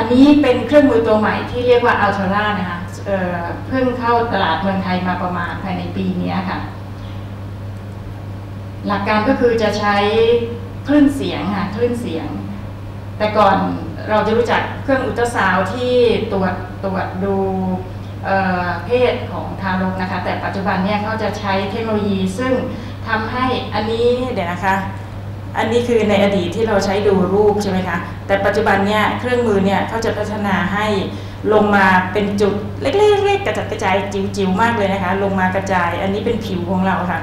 ันนี้เป็นเครื่องมือตัวใหม่ที่เรียกว่าอัล r ทรานะคะเเพิ่งเข้าตลาดเมืองไทยมาประมาณภายในปีนี้ค่ะ หลักการก็คือจะใช้คลื่นเสียงค่ะคลื่นเสียง แต่ก่อนเราจะรู้จักเครื่องอุลตราซาวที่ตรวจตรวจดูเเพศของทารกนะคะ แต่ปัจจุบันเนี่ยเขาจะใช้เทคโนโลยีซึ่งทำให้อันนี้เดี๋ยวนะคะ อันนี้คือในอดีตที่เราใช้ดูรูปใช่ไหมคะ แต่ปัจจุบันเนี่ยเครื่องมือเนี่ยเขาจะพัฒนาให้ลงมาเป็นจุดเล็กๆๆกระจัดกระจายจิ๋วๆมากเลยนะคะ ลงมากระจาย อันนี้เป็นผิวของเราค่ะ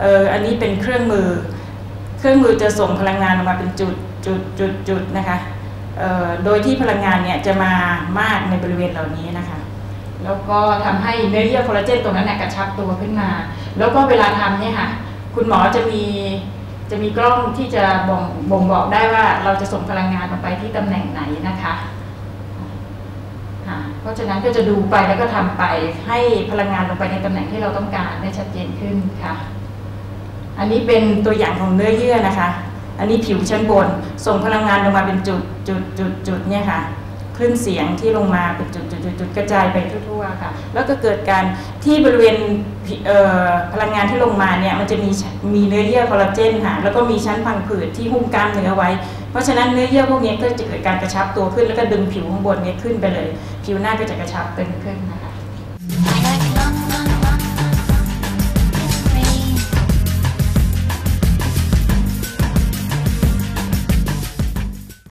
เอออันนี้เป็นเครื่องมือ เครื่องมือจะส่งพลังงานออกมาเป็นจุดจุดจุดจุดนะคะ เอ่อโดยที่พลังงานเนี่ยจะมามากในบริเวณเหล่านี้นะคะ แล้วก็ทำให้เนื้อเยื่อคอลลาเจนตรงนั้นเนี่ยกระชับตัวขึ้นมา แล้วก็เวลาทำเนี่ยค่ะ คุณหมอจะมี จะมีกล้องที่จะบ่งบ่งบอกได้ว่าเราจะส่งพลังงานลงไปที่ตำแหน่งไหนนะคะค่ะเพราะฉะนั้นก็จะดูไปแล้วก็ทำไปให้พลังงานลงไปในตำแหน่งที่เราต้องการได้ชัดเจนขึ้นค่ะ อันนี้เป็นตัวอย่างของเนื้อเยื่อนะคะ อันนี้ผิวชั้นบน ส่งพลังงานลงมาเป็นจุดจุดจุดจุดเนี่ยค่ะ คลื่นเสียงที่ลงมาเป็นจุดจุดจุดจุดกระจายไปทั่วๆค่ะแล้วก็เกิดการที่บริเวณเพลังงานที่ลงมาเนี่ยมันจะมีมีเนื้อเยื่อคอลลาเจนค่ะแล้วก็มีชั้นพังผืดที่หุ้มกล้ามเนื้อไว้ เพราะฉะนั้นเนื้อเยื่อพวกนี้ก็จะเกิดการกระชับตัวขึ้นแล้วก็ดึงผิวข้างบนเนี้ขึ้นไปเลย ผิวหน้าก็จะกระชับตึงขึ้นนะคะ